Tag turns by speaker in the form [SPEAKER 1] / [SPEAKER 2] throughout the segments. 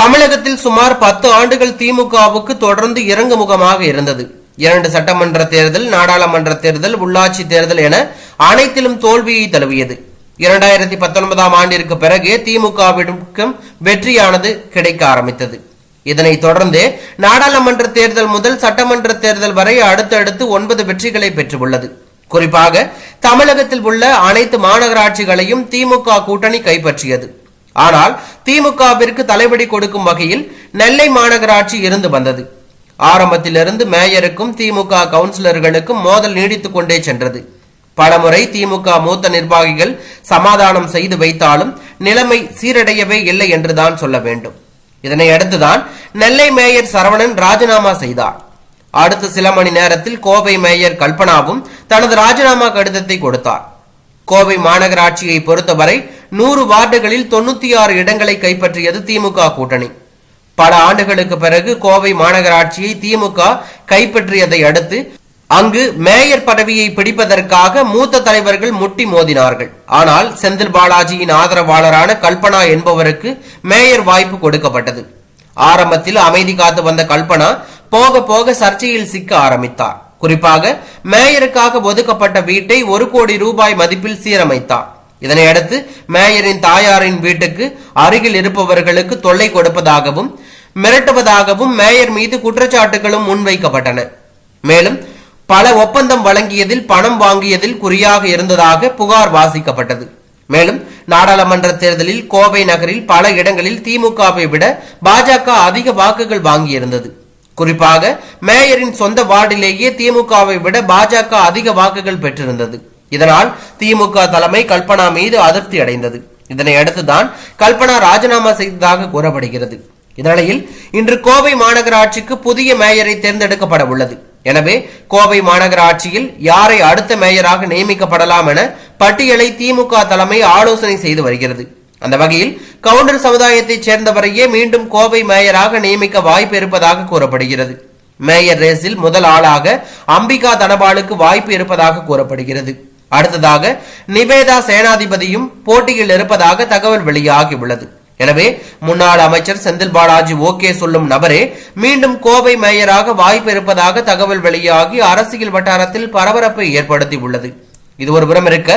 [SPEAKER 1] தமிழகத்தில் சுமார் பத்து ஆண்டுகள் திமுகவுக்கு தொடர்ந்து இறங்கு முகமாக இருந்தது. இரண்டு சட்டமன்ற தேர்தல் நாடாளுமன்ற தேர்தல் உள்ளாட்சி தேர்தல் என அனைத்திலும் தோல்வியை தழுவியது. இரண்டாயிரத்தி பத்தொன்பதாம் ஆண்டிற்கு பிறகே திமுகவிற்கும் வெற்றியானது கிடைக்க ஆரம்பித்தது. இதனைத் தொடர்ந்தே நாடாளுமன்ற தேர்தல் முதல் சட்டமன்ற தேர்தல் வரை அடுத்தடுத்து ஒன்பது வெற்றிகளை பெற்றுள்ளது. குறிப்பாக தமிழகத்தில் உள்ள அனைத்து மாநகராட்சிகளையும் திமுக கூட்டணி கைப்பற்றியது. ஆனால் திமுகவிற்கு தலைவடி கொடுக்கும் வகையில் நெல்லை மாநகராட்சி இருந்து வந்தது. ஆரம்பத்திலிருந்து மேயருக்கும் திமுக கவுன்சிலர்களுக்கும் மோதல் நீடித்துக் கொண்டே சென்றது. பலமுறை திமுக மூத்த நிர்வாகிகள் சமாதானம் செய்து வைத்தாலும் நிலைமை சீரடையவே இல்லை என்றுதான் சொல்ல வேண்டும். இதனை அடுத்துதான் நெல்லை மேயர் சரவணன் ராஜினாமா செய்தார். அடுத்த சில மணி நேரத்தில் கோவை மேயர் கல்பனாவும் தனது ராஜினாமா கடிதத்தை கொடுத்தார். கோவை மாநகராட்சியை பொறுத்தவரை நூறு வார்டுகளில் தொண்ணூத்தி ஆறு இடங்களை கைப்பற்றியது திமுக கூட்டணி. பல ஆண்டுகளுக்கு பிறகு கோவை மாநகராட்சியை திமுக கைப்பற்றியதை அடுத்து அங்கு மேயர் பதவியை பிடிப்பதற்காக மூத்த தலைவர்கள் முட்டி மோதினார்கள். ஆனால் செந்தில் பாலாஜியின் ஆதரவாளரான கல்பனா என்பவருக்கு மேயர் வாய்ப்பு கொடுக்கப்பட்டது. ஆரம்பத்தில் அமைதி காத்து வந்த கல்பனா போக போக சர்ச்சையில் சிக்க ஆரம்பித்தார். குறிப்பாக மேயருக்காக ஒதுக்கப்பட்ட வீட்டை ஒரு கோடி ரூபாய் மதிப்பில் சீரமைத்தார். இதனையடுத்து மேயரின் தாயாரின் வீட்டுக்கு அருகில் இருப்பவர்களுக்கு தொல்லை கொடுப்பதாகவும் மிரட்டுவதாகவும் மேயர் மீது குற்றச்சாட்டுகளும் முன்வைக்கப்பட்டன. மேலும் பல ஒப்பந்தம் வழங்கியதில் பணம் வாங்கியதில் குறியாக இருந்ததாக புகார் வாசிக்கப்பட்டது. மேலும் நாடாளுமன்ற தேர்தலில் கோவை நகரில் பல இடங்களில் திமுகவை விட பாஜக அதிக வாக்குகள் வாங்கியிருந்தது. குறிப்பாக மேயரின் சொந்த வார்டிலேயே திமுகவை விட பாஜக அதிக வாக்குகள் பெற்றிருந்தது. இதனால் திமுக தலைமை கல்பனா மீது அதிருப்தி அடைந்தது. இதனை அடுத்துதான் கல்பனா ராஜினாமா செய்ததாக கூறப்படுகிறது. இந்நிலையில் இன்று கோவை மாநகராட்சிக்கு புதிய மேயரை தேர்ந்தெடுக்கப்பட உள்ளது. எனவே கோவை மாநகராட்சியில் யாரை அடுத்த மேயராக நியமிக்கப்படலாம் என பட்டியலை திமுக தலைமை ஆலோசனை செய்து வருகிறது. அந்த வகையில் கவுண்டர் சமுதாயத்தைச் சேர்ந்தவரையே மீண்டும் கோவை மேயராக நியமிக்க வாய்ப்பு இருப்பதாக கூறப்படுகிறது. மேயர் ரேஸில் முதல் ஆளாக அம்பிகா தனபாலுக்கு வாய்ப்பு இருப்பதாக கூறப்படுகிறது. அடுத்ததாக நிவேதா சேனாதிபதியும் போட்டியில் இருப்பதாக தகவல் வெளியாகியுள்ளது. எனவே முன்னாள் அமைச்சர் செந்தில் பாலாஜி ஓகே சொல்லும் நபரே மீண்டும் கோவை மேயராக வாய்ப்பு இருப்பதாக தகவல் வெளியாகி அரசியல் வட்டாரத்தில் பரபரப்பை ஏற்படுத்தி உள்ளது இது ஒரு புறம் இருக்க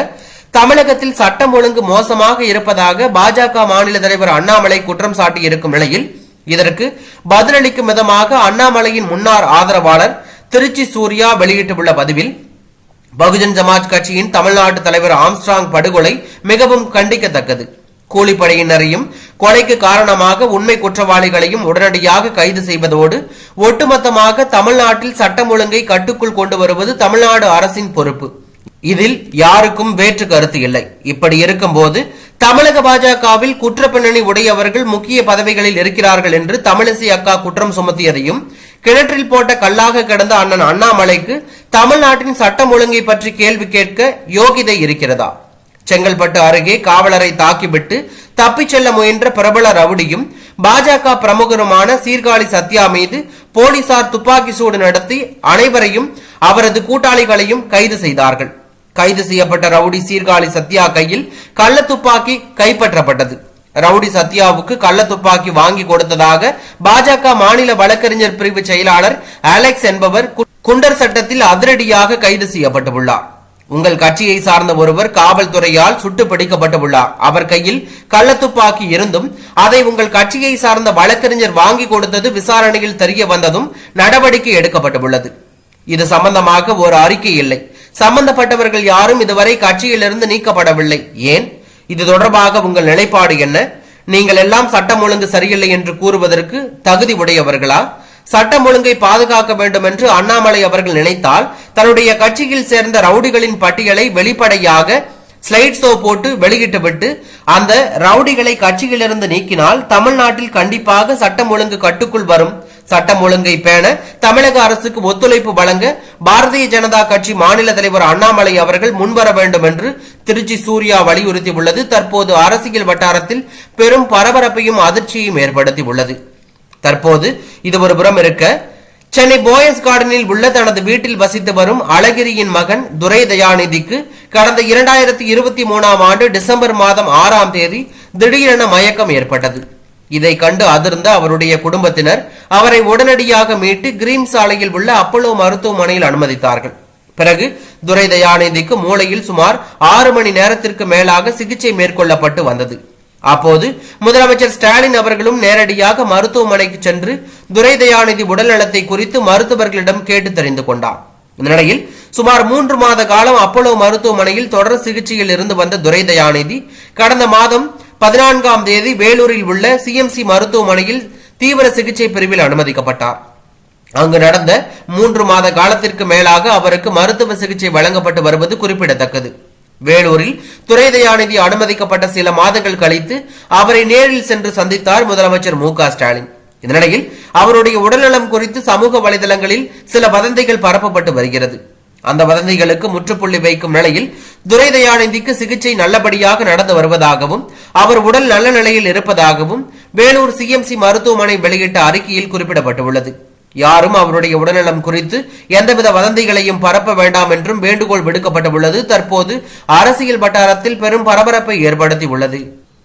[SPEAKER 1] தமிழகத்தில் சட்டம் ஒழுங்கு மோசமாக இருப்பதாக பாஜக மாநில தலைவர் அண்ணாமலை குற்றம் சாட்டி இருக்கும் நிலையில் இதற்கு பதிலளிக்கும் விதமாக அண்ணாமலையின் முன்னாள் ஆதரவாளர் திருச்சி சூர்யா வெளியிட்டுள்ள பதிவில் பகுஜன் சமாஜ் கட்சியின் தமிழ்நாட்டு தலைவர் ஆம்ஸ்ட்ராங் படுகொலை மிகவும் கண்டிக்கத்தக்கது. கூலிப்படையினரையும் கொலைக்கு காரணமாக உண்மை குற்றவாளிகளையும் உடனடியாக கைது செய்வதோடு ஒட்டுமொத்தமாக தமிழ்நாட்டில் சட்டம் ஒழுங்கை கட்டுக்குள் கொண்டு வருவது தமிழ்நாடு அரசின் பொறுப்பு. இதில் யாருக்கும் வேற்று கருத்து இல்லை. இப்படி இருக்கும்போது தமிழக பாஜகவில் குற்ற பின்னணி உடையவர்கள் முக்கிய பதவிகளில் இருக்கிறார்கள் என்று தமிழிசை அக்கா குற்றம் சுமத்தியதையும் கிணற்றில் போட்ட கல்லாக கிடந்த அண்ணன் அண்ணாமலைக்கு தமிழ்நாட்டின் சட்டம் ஒழுங்கை பற்றி கேள்வி கேட்க யோகிதை இருக்கிறதா? செங்கல்பட்டு அருகே காவலரை தாக்கிவிட்டு தப்பிச் செல்ல முயன்ற பிரபல ரவுடியும் பாஜக பிரமுகருமான சீர்காழி சத்யா மீது போலீசார் துப்பாக்கி சூடு நடத்தி அனைவரையும் அவரது கூட்டாளிகளையும் கைது செய்தார்கள். கைது செய்யப்பட்ட ரவுடி சீர்காழி சத்யா கையில் கள்ள துப்பாக்கி கைப்பற்றப்பட்டது. ரவுடி சத்யாவுக்கு கள்ள துப்பாக்கி வாங்கி கொடுத்ததாக பாஜக மாநில வழக்கறிஞர் பிரிவு செயலாளர் அலெக்ஸ் என்பவர் குண்டர் சட்டத்தில் அதிரடியாக கைது செய்யப்பட்டுள்ளார். உங்கள் கட்சியை சார்ந்த ஒருவர் காவல்துறையால் சுட்டு பிடிக்கப்பட்டுள்ளார். அவர் கையில் கள்ளத்துப்பாக்கி இருந்தும் அதை உங்கள் கட்சியை சார்ந்த வழக்கறிஞர் வாங்கி கொடுத்தது விசாரணையில் தெரிய வந்ததும் நடவடிக்கை எடுக்கப்பட்டுள்ளது. இது சம்பந்தமாக ஒரு அறிக்கை இல்லை. சம்பந்தப்பட்டவர்கள் யாரும் இதுவரை கட்சியிலிருந்து நீக்கப்படவில்லை. ஏன்? இது தொடர்பாக உங்கள் நிலைப்பாடு என்ன? நீங்கள் எல்லாம் சட்டம் ஒழுங்கு சரியில்லை என்று கூறுவதற்கு தகுதி உடையவர்களா? சட்டம் ஒழுங்கை பாதுகாக்க வேண்டும் என்று அண்ணாமலை அவர்கள் நினைத்தால் தன்னுடைய கட்சியில் சேர்ந்த ரவுடிகளின் பட்டியலை வெளிப்படையாக ஸ்லைட் ஷோ போட்டு வெளியிட்டுவிட்டு அந்த ரவுடிகளை கட்சியிலிருந்து நீக்கினால் தமிழ்நாட்டில் கண்டிப்பாக சட்டம் ஒழுங்கு கட்டுக்குள் வரும். சட்டம் ஒழுங்கை பேண தமிழக அரசுக்கு ஒத்துழைப்பு வழங்க பாரதிய ஜனதா கட்சி மாநில தலைவர் அண்ணாமலை அவர்கள் முன்வர வேண்டும் என்று திருச்சி சூர்யா வலியுறுத்தியுள்ளது தற்போது அரசியல் வட்டாரத்தில் பெரும் பரபரப்பையும் அதிர்ச்சியையும் ஏற்படுத்தி உள்ளது. தற்போது இது ஒரு புறம் இருக்க சென்னை போயஸ் கார்டனில் உள்ள தனது வீட்டில் வசித்து வரும் அழகிரியின் மகன் துரை தயாநிதிக்கு கடந்த இரண்டாயிரத்தி இருபத்தி மூணாம் ஆண்டு டிசம்பர் மாதம் ஆறாம் தேதி திடீரென மயக்கம் ஏற்பட்டது. இதை கண்டு அதிர்ந்த அவருடைய குடும்பத்தினர் அவரை உடனடியாக மீட்டு கிரீம் சாலையில் உள்ள அப்பல்லோ மருத்துவமனையில் அனுமதித்தார்கள். பிறகு துரை தயாநிதிக்கு மூளையில் சுமார் ஆறு மணி நேரத்திற்கு மேலாக சிகிச்சை மேற்கொள்ளப்பட்டு வந்தது. அப்போது முதலமைச்சர் ஸ்டாலின் அவர்களும் நேரடியாக மருத்துவமனைக்கு சென்று துரை தயாநிதி உடல்நலத்தை குறித்து மருத்துவர்களிடம் கேட்டு தெரிந்து கொண்டார். இந்நிலையில் சுமார் மூன்று மாத காலம் அப்போலோ மருத்துவமனையில் தொடர் சிகிச்சையில் இருந்து வந்த துரை தயாநிதி கடந்த மாதம் பதினான்காம் தேதி வேலூரில் உள்ள சிஎம்சி மருத்துவமனையில் தீவிர சிகிச்சை பிரிவில் அனுமதிக்கப்பட்டார். அங்கு நடந்த மூன்று மாத காலத்திற்கு மேலாக அவருக்கு மருத்துவ சிகிச்சை வழங்கப்பட்டு வருவது குறிப்பிடத்தக்கது. வேலூரில் துறை தயாநிதி அனுமதிக்கப்பட்ட சில மாதங்கள் கழித்து அவரை நேரில் சென்று சந்தித்தார் முதலமைச்சர் மு க ஸ்டாலின். இதனிடையில் அவருடைய உடல்நலம் குறித்து சமூக வலைதளங்களில் சில வதந்திகள் பரப்பப்பட்டு வருகிறது. அந்த வதந்திகளுக்கு முற்றுப்புள்ளி வைக்கும் நிலையில் துரை தயாநிதிக்கு சிகிச்சை நல்லபடியாக நடந்து வருவதாகவும் அவர் உடல் நல்ல நிலையில் இருப்பதாகவும் வேலூர் சிஎம்சி மருத்துவமனை வெளியிட்ட அறிக்கையில் குறிப்பிடப்பட்டுள்ளது. யாரும் அவருடைய உடல்நலம் குறித்து எந்தவித வதந்திகளையும் பரப்ப வேண்டாம் என்றும் வேண்டுகோள் விடுக்கப்பட்டுள்ளது. தற்போது அரசியல் வட்டாரத்தில் பெரும் பரபரப்பை ஏற்படுத்தியுள்ளது.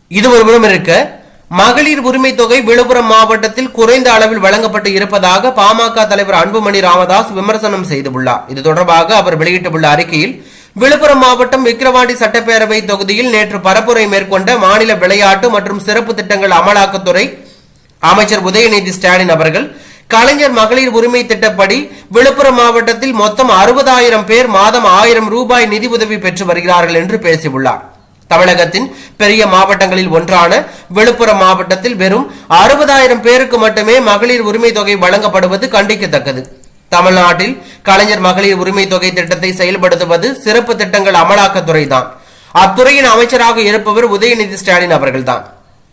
[SPEAKER 1] இது ஒருபுறம் இருக்க மகளிர் உரிமை தொகை விழுப்புரம் மாவட்டத்தில் குறைந்த அளவில் வழங்கப்பட்டு இருப்பதாக பாமக தலைவர் அன்புமணி ராமதாஸ் விமர்சனம் செய்துள்ளார். இது தொடர்பாக அவர் வெளியிட்டுள்ள அறிக்கையில் விழுப்புரம் மாவட்டம் விக்கிரவாண்டி சட்டப்பேரவை தொகுதியில் நேற்று பரப்புரை மேற்கொண்ட மாநில விளையாட்டு மற்றும் சிறப்பு திட்டங்கள் அமலாக்கத்துறை அமைச்சர் உதயநிதி ஸ்டாலின் அவர்கள் கலைஞர் மகளிர் உரிமை திட்டப்படி விழுப்புரம் மாவட்டத்தில் மொத்தம் அறுபதாயிரம் பேர் மாதம் ஆயிரம் ரூபாய் நிதி உதவி பெற்று வருகிறார்கள் என்று பேசியுள்ளார். தமிழகத்தின் பெரிய மாவட்டங்களில் ஒன்றான விழுப்புரம் மாவட்டத்தில் வெறும் அறுபதாயிரம் பேருக்கு மட்டுமே மகளிர் உரிமை தொகை வழங்கப்படுவது கண்டிக்கத்தக்கது. தமிழ்நாட்டில் கலைஞர் மகளிர் உரிமை தொகை திட்டத்தை செயல்படுத்துவது சிறப்பு திட்டங்கள் அமலாக்கத்துறை தான் அத்துறையின் அமைச்சராக இருப்பவர் உதயநிதி ஸ்டாலின் அவர்கள்தான்.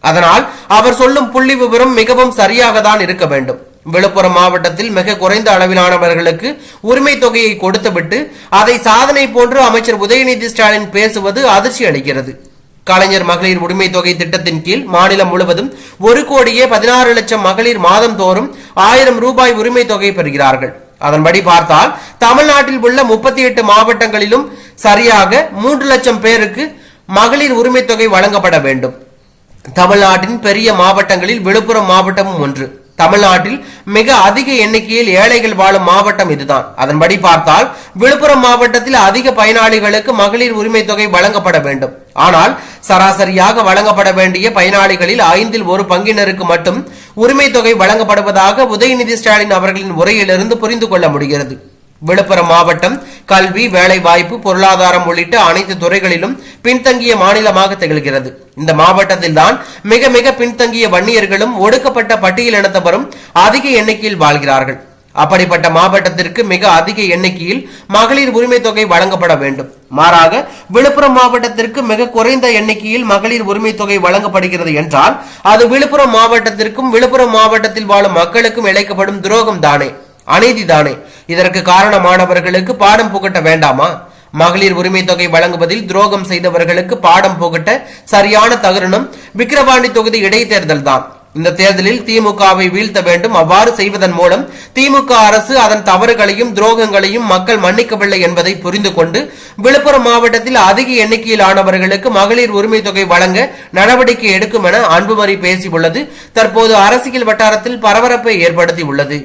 [SPEAKER 1] அதனால் அவர் சொல்லும் புள்ளி விவரம் மிகவும் சரியாக தான் இருக்க வேண்டும். விழுப்புரம் மாவட்டத்தில் மிக குறைந்த அளவிலானவர்களுக்கு உரிமை தொகையை கொடுத்துவிட்டு அதை சாதனை போன்று அமைச்சர் உதயநிதி ஸ்டாலின் பேசுவது அதிர்ச்சி அளிக்கிறது. கலைஞர் மகளிர் உரிமை தொகை திட்டத்தின் கீழ் மாநிலம் முழுவதும் ஒரு கோடியே பதினாறு லட்சம் மகளிர் மாதம் தோறும் ஆயிரம் ரூபாய் உரிமை தொகை பெறுகிறார்கள். அதன்படி பார்த்தால் தமிழ்நாட்டில் உள்ள முப்பத்தி எட்டு மாவட்டங்களிலும் சரியாக மூன்று லட்சம் பேருக்கு மகளிர் உரிமை தொகை வழங்கப்பட வேண்டும். தமிழ்நாட்டின் பெரிய மாவட்டங்களில் விழுப்புரம் மாவட்டமும் ஒன்று. தமிழ்நாட்டில் மிக அதிக எண்ணிக்கையில் ஏழைகள் வாழும் மாவட்டம் இதுதான். அதன்படி பார்த்தால் விழுப்புரம் மாவட்டத்தில் அதிக பயனாளிகளுக்கு மகளிர் உரிமை தொகை வழங்கப்பட வேண்டும். ஆனால் சராசரியாக வழங்கப்பட வேண்டிய பயனாளிகளில் ஐந்தில் ஒரு பங்கினருக்கு மட்டும் உரிமை தொகை வழங்கப்படுவதாக உதயநிதி ஸ்டாலின் அவர்களின் உரையிலிருந்து புரிந்து கொள்ள முடிகிறது. விழுப்புரம் மாவட்டம் கல்வி வேலைவாய்ப்பு பொருளாதாரம் உள்ளிட்ட அனைத்து துறைகளிலும் பின்தங்கிய மாநிலமாக திகழ்கிறது. இந்த மாவட்டத்தில் தான் மிக மிக பின்தங்கிய வன்னியர்களும் ஒடுக்கப்பட்ட பட்டியலினத்தவரும் அதிக எண்ணிக்கையில் வாழ்கிறார்கள். அப்படிப்பட்ட மாவட்டத்திற்கு மிக அதிக எண்ணிக்கையில் மகளிர் உரிமை தொகை வழங்கப்பட வேண்டும். மாறாக விழுப்புரம் மாவட்டத்திற்கு மிக குறைந்த எண்ணிக்கையில் மகளிர் உரிமை தொகை வழங்கப்படுகிறது என்றால் அது விழுப்புரம் மாவட்டத்திற்கும் விழுப்புரம் மாவட்டத்தில் வாழும் மக்களுக்கும் இழைக்கப்படும் துரோகம் தானே. அநீதிதானே இதற்கு காரணமானவர்களுக்கு பாடம் புகட்ட வேண்டாமா? மகளிர் உரிமை தொகை வழங்குவதில் துரோகம் செய்தவர்களுக்கு பாடம் புகட்ட சரியான தருணம் விக்கிரவாண்டி தொகுதி இடைத்தேர்தல் தான். இந்த தேர்தலில் திமுகவை வீழ்த்த வேண்டும். அவ்வாறு செய்வதன் மூலம் திமுக அரசு அதன் தவறுகளையும் துரோகங்களையும் மக்கள் மன்னிக்கவில்லை என்பதை புரிந்து கொண்டு விழுப்புரம் மாவட்டத்தில் அதிக எண்ணிக்கையிலானவர்களுக்கு மகளிர் உரிமை தொகை வழங்க நடவடிக்கை எடுக்கும் என அன்புமணி பேசியுள்ளது. தற்போது அரசியல் வட்டாரத்தில் பரபரப்பை ஏற்படுத்தியுள்ளது.